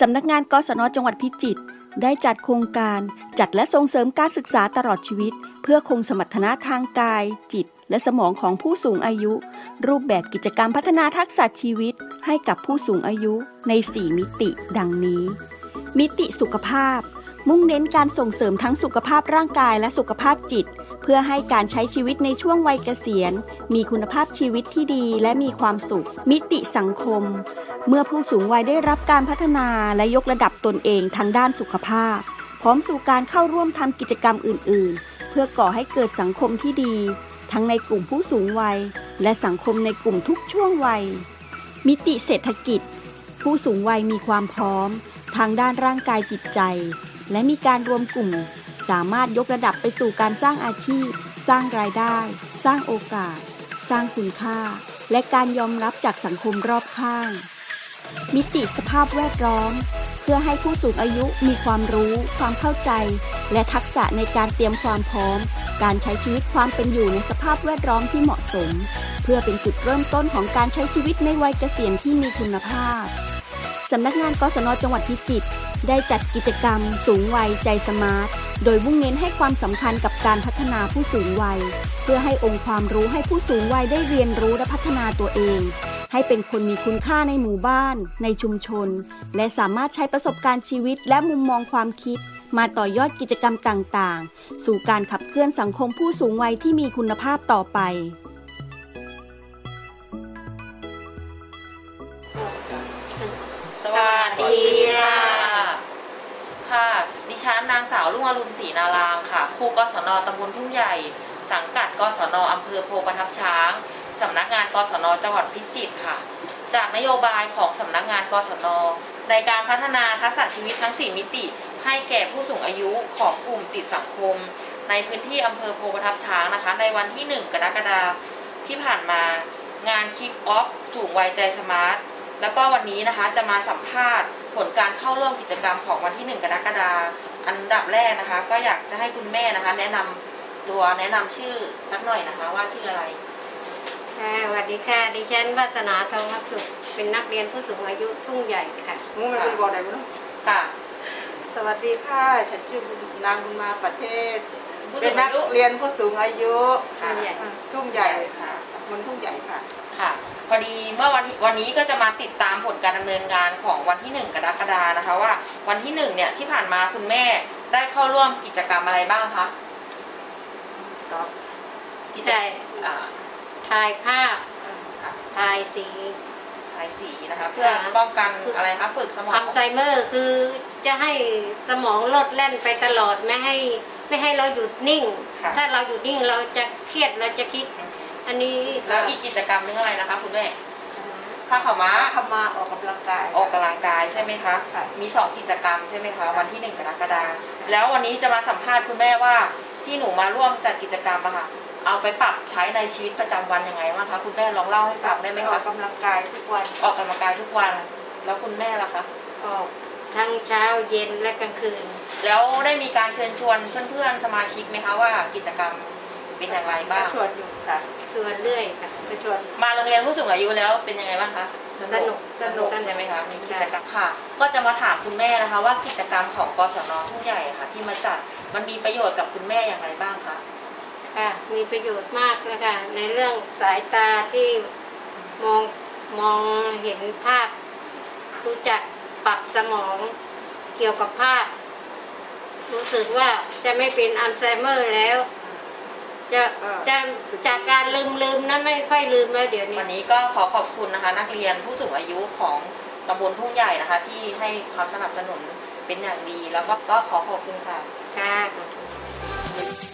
สำนักงานกศนจังหวัดพิจิตรได้จัดโครงการจัดและส่งเสริมการศึกษาตลอดชีวิต เพื่อคงสมรรถนะทางกาย จิต และสมองของผู้สูงอายุ รูปแบบกิจกรรมพัฒนาทักษะชีวิต ให้กับผู้สูงอายุใน 4 มิติ ดังนี้ มิติสุขภาพ มุ่งเน้นการส่งเสริมทั้งสุขภาพร่างกายและสุขภาพจิต พื่อให้การใช้ชีวิตในช่วงวัยเกษียณ มีคุณภาพชีวิตที่ดีและมีความสุข มิติสังคม เมื่อผู้สูงวัยได้รับการพัฒนาและยกระดับตนเองทางด้านสุขภาพ พร้อมสู่การเข้าร่วมทำกิจกรรมอื่น ๆ เพื่อก่อให้เกิดสังคมที่ดี ทั้งในกลุ่มผู้สูงวัย และสังคมในกลุ่มทุกช่วงวัย มิติเศรษฐกิจ ผู้สูงวัยมีความพร้อม ทางด้านร่างกายจิตใจ และมีการรวมกลุ่ม สามารถยกระดับไปสู่การสร้างอาชีพ สร้างรายได้ สร้างโอกาส สร้างคุณค่า และการยอมรับจากสังคมรอบข้าง มิติสภาพแวดล้อม เพื่อให้ผู้สูงอายุมีความรู้ ความเข้าใจ และทักษะในการเตรียมความพร้อม การใช้ชีวิตความเป็นอยู่ในสภาพแวดล้อมที่เหมาะสม เพื่อเป็นจุดเริ่มต้นของการใช้ชีวิตในวัยเกษียณที่มีคุณภาพสำนักงานกศนจังหวัดพิจิตรได้จัดกิจกรรม สูงวัยใจสมาร์ท โดยมุ่งเน้นให้ความสำคัญกับการพัฒนาผู้สูงวัย เพื่อให้องค์ความรู้ให้ผู้สูงวัยได้เรียนรู้และพัฒนาตัวเอง ให้เป็นคนมีคุณค่าในหมู่บ้าน ในชุมชน และสามารถใช้ประสบการณ์ชีวิตและมุมมองความคิด มาต่อยอดกิจกรรมต่างๆ สู่การขับเคลื่อนสังคมผู้สูงวัยที่มีคุณภาพต่อไป สาวรุ่งอรุณศรีนารามค่ะ ครูกศนตำบลทุ่งใหญ่ สังกัดกศนอำเภอโพประทับช้างสำนักงานกศนจังหวัดพิจิตรค่ะ จากนโยบายของสำนักงานกศนในการพัฒนาทักษะชีวิตทั้ง 4 มิติ ให้แก่ผู้สูงอายุของกลุ่มติดสังคม ในพื้นที่อำเภอโพประทับช้างนะคะ ในวันที่ 1 กรกฎาคมที่ผ่านมา งานคิกออฟสูงวัยใจสมาร์ท แล้วก็วันนี้นะคะจะมาสัมภาษณ์ผลการเข้าร่วมกิจกรรมของวันที่ 1 กรกฎาคมอันดับแรกนะคะ ก็อยากจะให้คุณแม่นะคะ แนะนำตัวแนะนำชื่อสักหน่อยนะคะ ว่าชื่ออะไรค่ะสวัสดีค่ะ ดิฉันวัฒนาทองวัสุขเป็นนักเรียนผู้สูงอายุทุ่งใหญ่ค่ะมึงมันเป็นบอกไหนมั้งค่ะ สวัสดีค่ะ ฉันชื่อนางบุญมาประเทศผู้ เป็สูนงนัอากยุเรียนผู้สูงอายุค่ะอ่าทุ่งใหญ่ค่ะมันทุ่งใหญ่ค่ะ ค่ะ พอดีเมื่อวันที่วันนี้ก็จะมาติดตามผลการดำเนินงานของวันที่ 1 กรกฎาคมนะคะว่าวันที่ 1 เนี่ยที่ผ่านมาคุณแม่ได้เข้าร่วมกิจกรรมอะไรบ้างคะครับกิจได้อ่าถ่ายภาพค่ะถ่ายสีหลายสีนะคะ เพื่อป้องกันอะไรคะฝึกสมองอัลไซเมอร์คือจะให้สมองลดแล่นไปตลอดไม่ให้ ไม่ให้เราหยุดนิ่ง ค่ะ ถ้าเราหยุดนิ่งเราจะเครียดเราจะคิด อันนี้แล้วอีกกิจกรรมนึงอะไรนะคะคุณแม่ผ้าขาวม้าทำมาออกกำลังกายออกกำลังกายใช่ไหมคะ ค่ะ มีสองกิจกรรมใช่ไหมคะ วันที่หนึ่งกรกฎาคมแล้ววันนี้จะมาสัมภาษณ์คุณแม่ว่า ที่หนูมาร่วมจัดกิจกรรมอะค่ะ เอาไปปรับใช้ในชีวิตประจำวันยังไงบ้างคะคุณแม่ลองเล่าให้ฟังได้ไหมออคะกกำลังกายทุกวันออกกำลังกายทุกวัน แล้วคุณแม่ล่ะคะ ออก ทั้งเช้าเย็นและกลางคืน แล้วได้มีการเชิญชวนเพื่อนๆสมาชิกไหมคะว่ากิจกรรมเป็นอย่างไรก็บ้าง ชวนอยู่ค่ะชวนเรื่อยค่ะไปชวน มาโรงเรียนผู้สูงอายุแล้วเป็นยังไงบ้างคะสนุกสนุกใช่ไหมคะมีกิจกรรมค่ะ ก็จะมาถามคุณแม่นะคะ ว่ากิจกรรมของกศนทุ่งใหญ่ค่ะ ที่มาจัดมันมีประโยชน์กับคุณแม่อย่างไรบ้างคะค่ะมีประโยชน์มากเลยค่ะในเรื่องสายตาที่มองมองเห็นภาพรู้จัก ปรับสมองเกี่ยวกับภาพ รู้สึกว่าจะไม่เป็นอัลไซเมอร์แล้ว จะจะจากการลืมลืมๆนั้นไม่ค่อยลืมแล้วเดี๋ยวนี้ วันนี้ก็ขอขอบคุณนะคะ นักเรียนผู้สูงอายุของตำบลทุ่งใหญ่นะคะ ที่ให้ความสนับสนุนเป็นอย่างดี แล้วก็ก็ขอขอบคุณค่ะค่ะ